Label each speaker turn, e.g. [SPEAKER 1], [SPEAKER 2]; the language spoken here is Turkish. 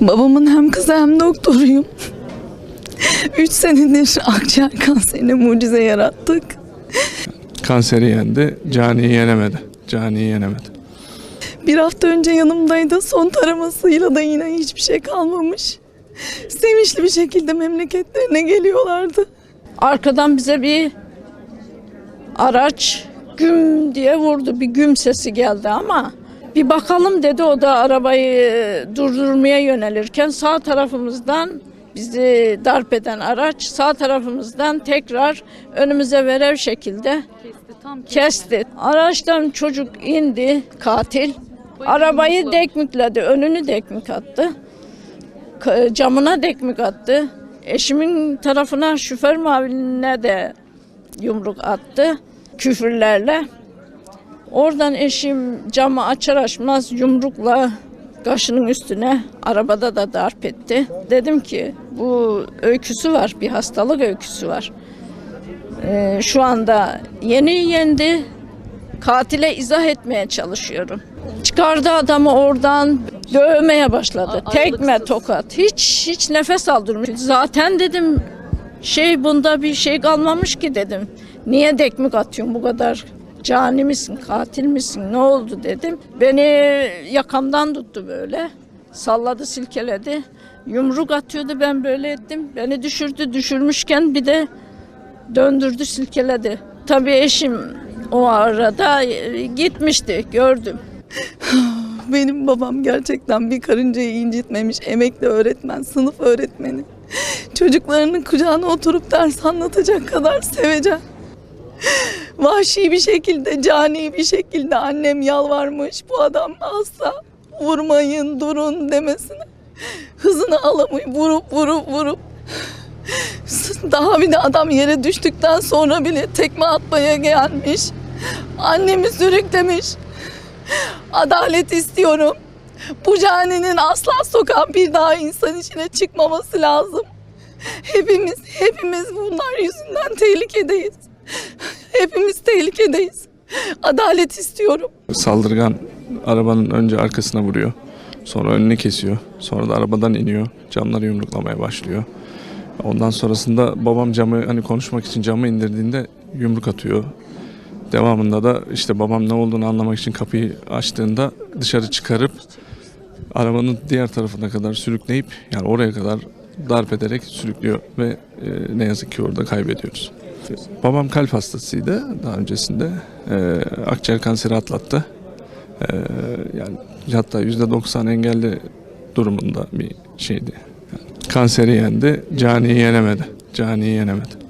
[SPEAKER 1] Babamın hem kızı hem doktoruyum. Üç senedir akciğer kanserine mucize yarattık.
[SPEAKER 2] Kanseri yendi, caniyi yenemedi. Caniyi yenemedi.
[SPEAKER 1] Bir hafta önce yanımdaydı. Son taramasıyla da yine hiçbir şey kalmamış. Sevinçli bir şekilde memleketlerine geliyorlardı.
[SPEAKER 3] Arkadan bize bir araç güm diye vurdu. Bir güm sesi geldi ama bir bakalım dedi o da arabayı durdurmaya yönelirken sağ tarafımızdan bizi darp eden araç sağ tarafımızdan tekrar önümüze verev şekilde kesti. Araçtan çocuk indi katil. Arabayı dekmikledi, önünü dekmik attı. Camına dekmik attı. Eşimin tarafına şoför muavinine de yumruk attı küfürlerle. Oradan eşim camı açar açmaz yumrukla kaşının üstüne arabada da darp etti. Dedim ki bu öyküsü var, bir hastalık öyküsü var. Ee, şu anda yeni yendi. Katile izah etmeye çalışıyorum. Çıkardı adamı oradan dövmeye başladı. Tekme tokat. Hiç hiç nefes aldırmıyor. Zaten dedim şey bunda bir şey kalmamış ki dedim. Niye dekmik atıyorsun bu kadar? Cani misin, katil misin, ne oldu dedim. Beni yakamdan tuttu böyle. Salladı, silkeledi. Yumruk atıyordu ben böyle ettim. Beni düşürdü, düşürmüşken bir de döndürdü, silkeledi. Tabii eşim o arada e, gitmişti, gördüm.
[SPEAKER 1] Benim babam gerçekten bir karıncayı incitmemiş. Emekli öğretmen, sınıf öğretmeni. Çocuklarının kucağına oturup ders anlatacak kadar sevecen. Vahşi bir şekilde, cani bir şekilde annem yalvarmış bu adam asla vurmayın, durun demesine. Hızını alamıyor, vurup vurup vurup. Daha bir de adam yere düştükten sonra bile tekme atmaya gelmiş. Annemi sürüklemiş. Adalet istiyorum. Bu caninin asla sokağa bir daha insan içine çıkmaması lazım. Hepimiz, hepimiz bunlar yüzünden tehlikedeyiz. Hepimiz tehlikedeyiz. Adalet istiyorum.
[SPEAKER 2] Saldırgan arabanın önce arkasına vuruyor. Sonra önünü kesiyor. Sonra da arabadan iniyor. Camları yumruklamaya başlıyor. Ondan sonrasında babam camı hani konuşmak için camı indirdiğinde yumruk atıyor. Devamında da işte babam ne olduğunu anlamak için kapıyı açtığında dışarı çıkarıp arabanın diğer tarafına kadar sürükleyip yani oraya kadar darp ederek sürüklüyor ve e, ne yazık ki orada kaybediyoruz. Babam kalp hastasıydı daha öncesinde. E, akciğer kanseri atlattı. E, yani hatta %90 engelli durumunda bir şeydi. Yani kanseri yendi, caniyi yenemedi. Caniyi yenemedi.